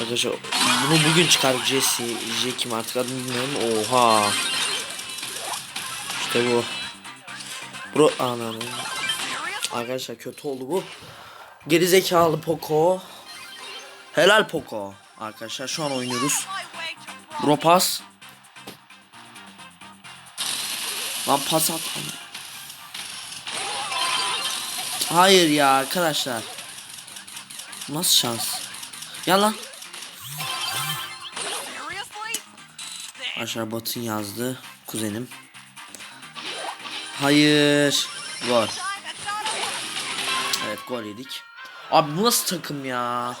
Arkadaşlar bunu bugün çıkardık Jesse. Jack'im artık adını bilmiyorum. Oha. İşte bu. Bro ananı. Arkadaşlar kötü oldu bu. Geri zekalı Poco. Helal Poco. Arkadaşlar şu an oynuyoruz. Bro pas. Lan pas at. Hayır ya arkadaşlar. Nasıl şans? Ya Aşağı Batın yazdı. Kuzenim. Hayır. Gol. Evet gol yedik. Abi bu nasıl takım ya?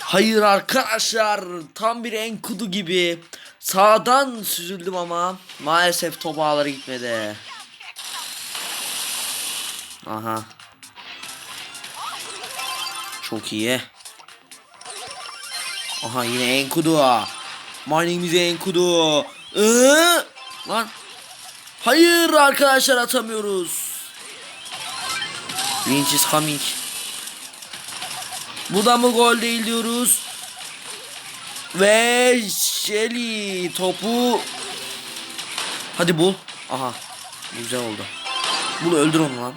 Hayır arkadaşlar tam bir enkudu gibi sağdan süzüldüm ama maalesef top ağlara gitmedi. Aha. Çok iyi. Aha yine enkudu. Name is enkudu. Iıı, lan. Hayır arkadaşlar atamıyoruz. Winch is coming. Bu da mı gol değil diyoruz. Ve Shelly topu Hadi bul. Aha. Güzel oldu. Bul öldür onu lan.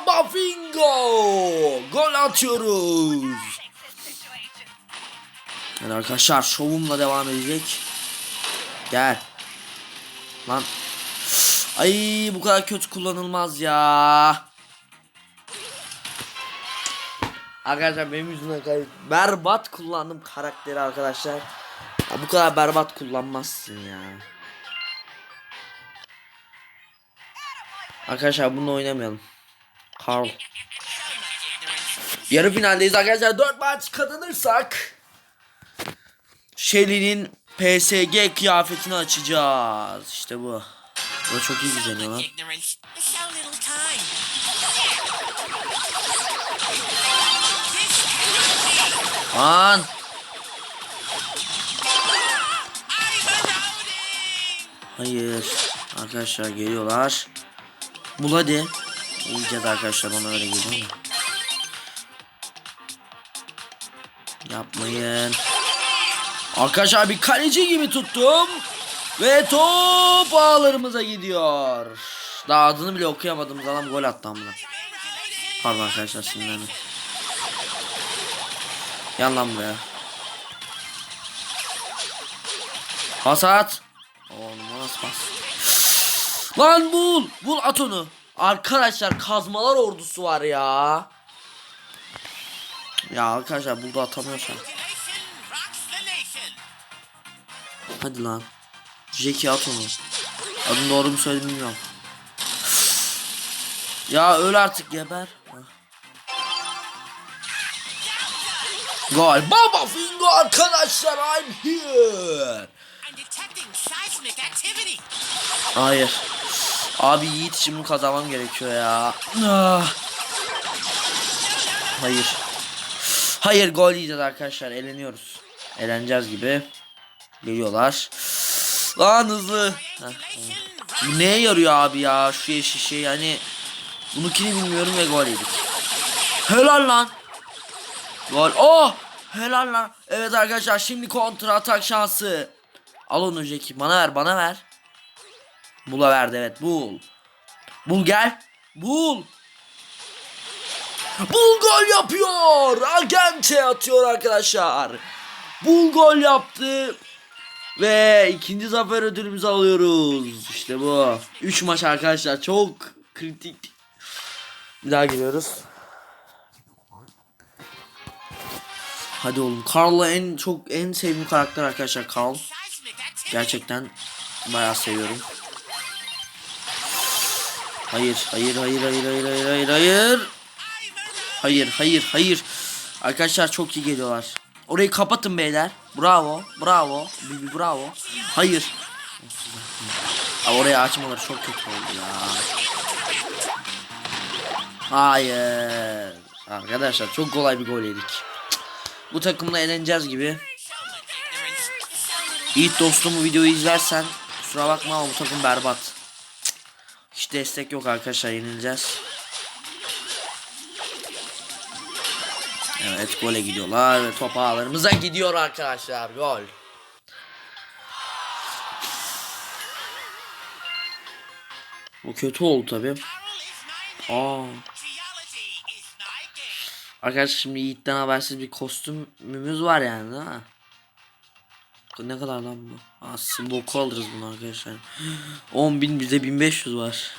Ve Baba Fingo! Gol atıyoruz. Yani arkadaşlar şovumla devam edecek. Gel. Lan. Ay bu kadar kötü kullanılmaz ya. Arkadaşlar benim yüzümden kay- berbat kullandım karakteri arkadaşlar. Ya bu kadar berbat kullanmazsın ya. Arkadaşlar bunu oynamayalım. Carl. Yarı finaldeyiz arkadaşlar. 4 maç kazanırsak Shelly'nin PSG kıyafetini açacağız. İşte bu. Bu çok iyi güzel lan. Eroding. Hayır. Arkadaşlar geliyorlar. Bul hadi. De arkadaşlar bana öyle geliyor. Yapmayın. Arkadaşlar bir kaleci gibi tuttum. Ve top ağlarımıza gidiyor. Daha adını bile okuyamadığımız adam gol attı amına. Pardon arkadaşlar sinirlendim. Yan lan buraya. Pas at. Nasıl pas? Lan bul. Bul at onu. Arkadaşlar kazmalar ordusu var ya. Ya arkadaşlar burada nation. Hadi lan. Jackie at onu. Adını doğru mu söyledim bilmiyorum. Ya öl artık geber. Gol. Baba Fingo arkadaşlar I'm here. Hayır. Abi Yiğit bunu kazanmam gerekiyor ya. Ah. Hayır. Hayır gol yiyeceğiz arkadaşlar. Eleniyoruz. Eleneceğiz gibi. Geliyorlar. Lan hızlı. Bu neye yarıyor abi ya şu yeşil şey yani. Bunukini bilmiyorum ve gol yedik. Helal lan. Gol. Oh! Helal lan. Evet arkadaşlar şimdi kontra atak şansı. Al onu Jackie. Bana ver bana ver. Bula verdi evet bul. Bul gel. Bul. Bul gol yapıyor. Agente atıyor arkadaşlar. Bul gol yaptı. Ve ikinci zafer ödülümüzü alıyoruz. İşte bu. 3 maç arkadaşlar çok kritik. Bir daha geliyoruz. Hadi oğlum. Carl'la en çok en sevdiğim karakter arkadaşlar Carl. Gerçekten bayağı seviyorum. Hayır, hayır, hayır, hayır, hayır, hayır, hayır, hayır. Hayır, hayır, hayır. Arkadaşlar çok iyi geliyorlar. Orayı kapatın beyler. Bravo, bravo, bravo. Hayır. Abi orayı açmaları çok kötü oldu ya. Hayır. Arkadaşlar çok kolay bir gol yedik. Bu takımla eğleneceğiz gibi. Yiğit dostum bu videoyu izlersen kusura bakma ama bu takım berbat. Hiç destek yok arkadaşlar yenileceğiz. Evet gole gidiyorlar ve top ağlarımıza gidiyor arkadaşlar gol. Bu kötü oldu tabi. Aa. Arkadaşlar şimdi Yiğit'ten habersiz bir kostümümüz var yani değil mi? Ne kadar lan bu? Aslında boku alırız bunu arkadaşlar. 10.000 bizde 1500 var.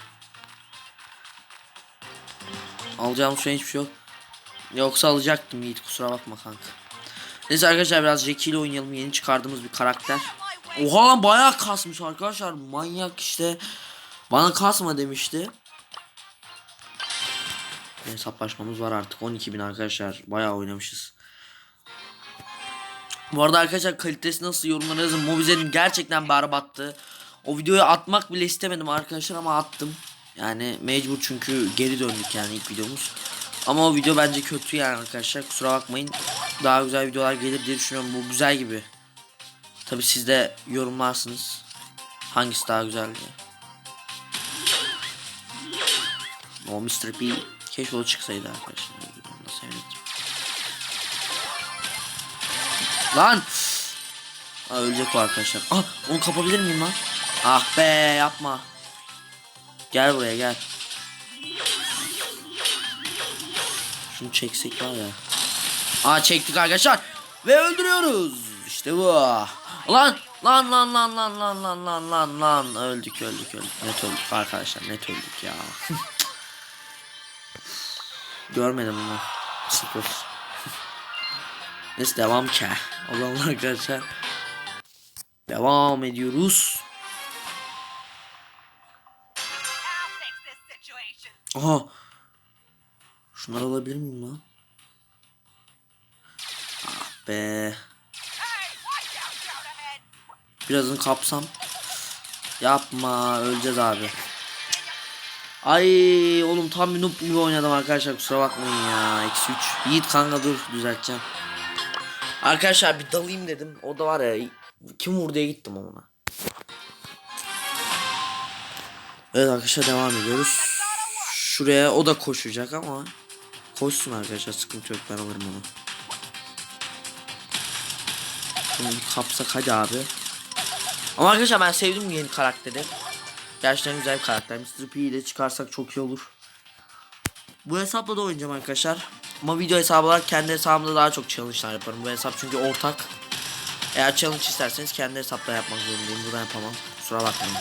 Alacağım şu an hiçbir şey yok. Yoksa alacaktım Yiğit kusura bakma kanka. Neyse arkadaşlar biraz Jackie ile oynayalım. Yeni çıkardığımız bir karakter. Oha lan bayağı kasmış arkadaşlar. Manyak işte. Bana kasma demişti. Hesaplaşmamız var artık 12.000 arkadaşlar. Bayağı oynamışız. Bu arada arkadaşlar kalitesi nasıl yorumlara yazın. Mobize'nin gerçekten berbattı. O videoyu atmak bile istemedim arkadaşlar ama attım. Yani mecbur çünkü geri döndük yani ilk videomuz. Ama o video bence kötü yani arkadaşlar. Kusura bakmayın. Daha güzel videolar gelir diye düşünüyorum. Bu güzel gibi. Tabi siz de yorumlarsınız. Hangisi daha güzel diye. O Mr. P keşke o çıksaydı arkadaşlar. Lan! Aa, ölecek o arkadaşlar. Ah onu kapabilir miyim lan? Ah be yapma. Gel buraya gel. Şunu çeksek var ya. Aa çektik arkadaşlar. Ve öldürüyoruz. İşte bu. Lan lan lan lan lan lan lan lan lan lan öldük öldük öldük net öldük arkadaşlar net öldük ya görmedim bunu sıfır neyse devam o zaman arkadaşlar devam ediyoruz aha şunları alabilir miyim lan ah be. Birazını kapsam. Yapma öleceğiz abi. Ay oğlum tam bir noob gibi oynadım arkadaşlar kusura bakmayın ya. Eksi 3. Yiğit kanka dur düzelteceğim. Arkadaşlar bir dalayım dedim. O da var ya kim vur diye gittim ona. Evet arkadaşlar devam ediyoruz. Şuraya o da koşacak ama koşsun arkadaşlar sıkıntı yok ben alırım onu. Bir kapsak hadi abi. Ama arkadaşlar ben sevdim yeni karakteri. Gerçekten güzel bir karakter. Mr. P ile çıkarsak çok iyi olur. Bu hesapla da oynayacağım arkadaşlar. Ama video hesabı olarak kendi hesabımda daha çok challenge'lar yaparım. Bu hesap çünkü ortak. Eğer challenge isterseniz kendi hesapta yapmak zorundayım. Buradan yapamam. Kusura bakmayın.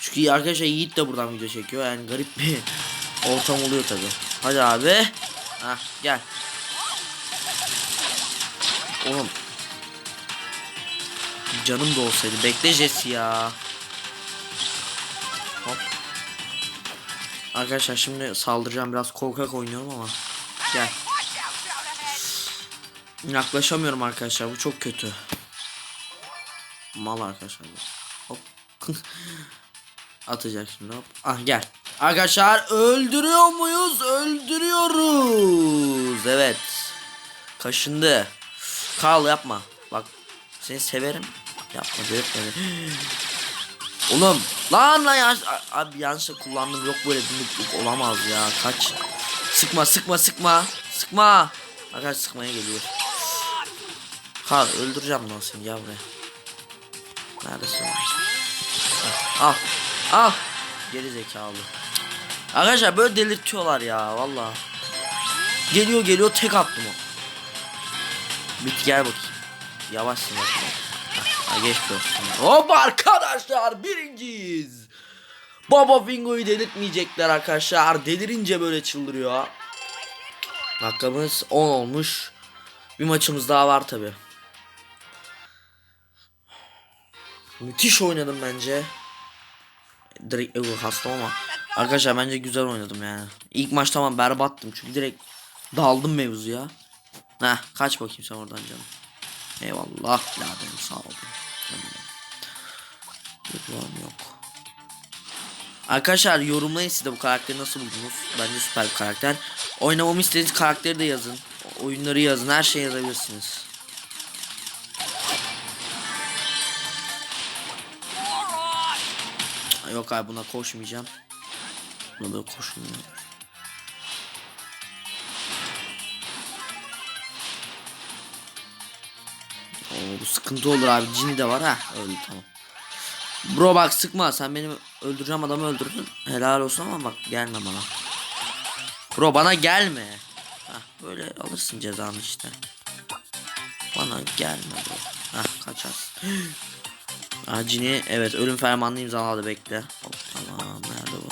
Çünkü arkadaşlar Yiğit de buradan video çekiyor. Yani garip bir ortam oluyor tabi. Hadi abi. Hah gel. Oğlum Canım da olsaydı. Bekle Jesse ya. Arkadaşlar şimdi saldıracağım. Biraz korkak oynuyorum ama. Gel. Yaklaşamıyorum arkadaşlar. Bu çok kötü. Mal arkadaşlar. Hop. Atacak şimdi hop. Ah gel. Arkadaşlar öldürüyor muyuz? Öldürüyoruz. Evet. Kaşındı. Karl yapma. Bak seni severim. Yapma beni. Oğlum lan lan yanlış abi yanlışlıkla kullandım yok böyle dinlik olamaz ya. Kaç. Sıkma sıkma sıkma. Sıkma. Arkadaş sıkmaya geliyor. Kal öldüreceğim lan seni buraya. Neredesin al al geri zekalı. Arkadaşlar böyle delirtiyorlar ya valla geliyor geliyor tek attım o. Bit gel bakayım. Yavaşsın bakayım Ha, olsun. Hop arkadaşlar birinciyiz. Baba Fingo'yu delirtmeyecekler arkadaşlar. Delirince böyle çıldırıyor. Dakikamız 10 olmuş. Bir maçımız daha var tabi. Müthiş oynadım bence. Direkt ego hasta ama. Arkadaşlar bence güzel oynadım yani. İlk maç tamam berbattım çünkü direkt daldım mevzuya. Heh kaç bakayım sen oradan canım. Eyvallah biraderim sağ ol. Yorumlarım yok. Arkadaşlar yorumlayın siz de bu karakteri nasıl buldunuz? Bence süper bir karakter. Oynamamı istediğiniz karakteri de yazın. Oyunları yazın. Her şeyi yazabilirsiniz. Yok abi buna koşmayacağım. Buna da koşmayacağım. Oo, bu sıkıntı olur abi. Cini de var ha. Öldü tamam. Bro bak sıkma sen benim öldüreceğim adamı öldürdün. Helal olsun ama bak gelme bana. Bro bana gelme. Hah böyle alırsın cezanı işte. Bana gelme bro. Hah kaçarsın. Ah Cini evet ölüm fermanını imzaladı bekle. Hop, tamam nerede bu?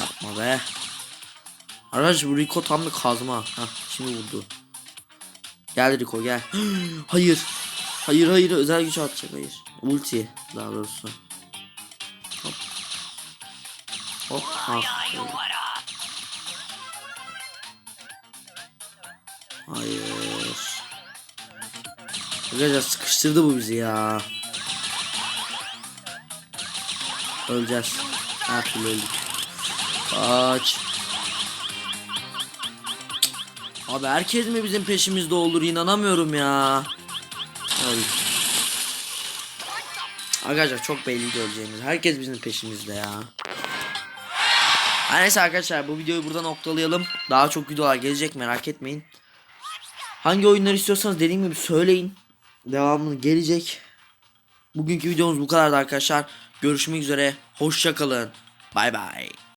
Yapma be. Arkadaş bu Rico tam bir kazma. Hah şimdi vurdu. Gel Rico gel. hayır. Hayır hayır özel güç atacak hayır. Ulti daha doğrusu. Hop. Hop. Ah. Hayır. Arkadaşlar sıkıştırdı bu bizi ya. Öleceğiz. Her türlü öldük. Kaç. Abi herkes mi bizim peşimizde olur inanamıyorum ya. Öldük. Arkadaşlar çok belliydi öleceğimiz. Herkes bizim peşimizde ya. Her neyse arkadaşlar bu videoyu burada noktalayalım. Daha çok videolar gelecek merak etmeyin. Hangi oyunlar istiyorsanız dediğim gibi söyleyin. Devamlı gelecek. Bugünkü videomuz bu kadardı arkadaşlar. Görüşmek üzere. Hoşça kalın. Bay bay.